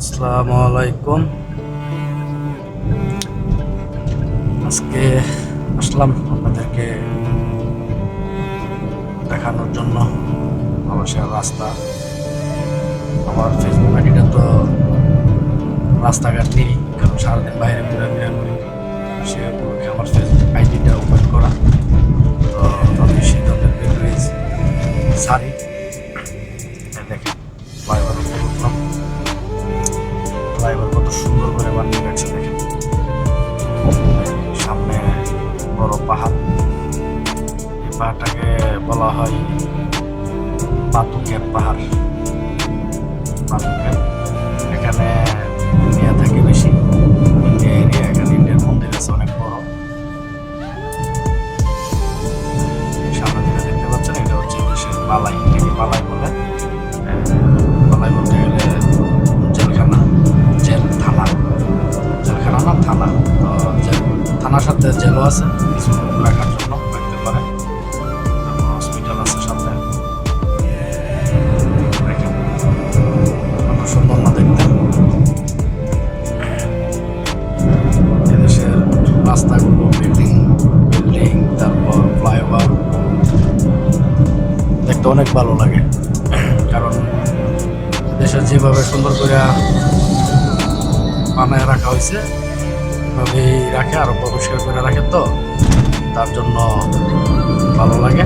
আসসালামু আলাইকুম। আজকে আসলাম আপনাদেরকে দেখানোর জন্য। অবশ্যই রাস্তা। আমার ফেসবুক আইডিটা তো রাস্তাঘাট নেই, কারণ সারাদিন বাইরে ঘুরে ঘুরে করি। সে আমার ফেসবুক আইডিটা ওপেন করা। তো আমি হয়েছি। সারি। ফ্লাইওভার কত সুন্দর করে বানিয়ে রাখছে দেখেন। সামনে বড় পাহাড়। এই পাহাড়টাকে বলা হয় পাতুকের পাহাড়। পাতুকের। এখানে ইন্ডিয়া থাকে বেশি। ইন্ডিয়া এরিয়া এখানে ইন্ডিয়ার মন্দির আছে অনেক বড়। সামনে যেটা দেখতে পাচ্ছেন, এটা হচ্ছে দেশের বালাই। এটাকে বালাই বলে। থানার সাথে জেলও আছে, কিছু রাখার জন্য রাখতে পারে। হসপিটাল আছে সাথে সুন্দর না দেখতে। এদেশের রাস্তাগুলো বিল্ডিং বিল্ডিং তারপর ফ্লাইওভার দেখতে অনেক ভালো লাগে। কারণ দেশের যেভাবে সুন্দর করে বানায় রাখা হয়েছে এভাবেই রাখে আরও পরিষ্কার করে রাখে তো। তার জন্য ভালো লাগে।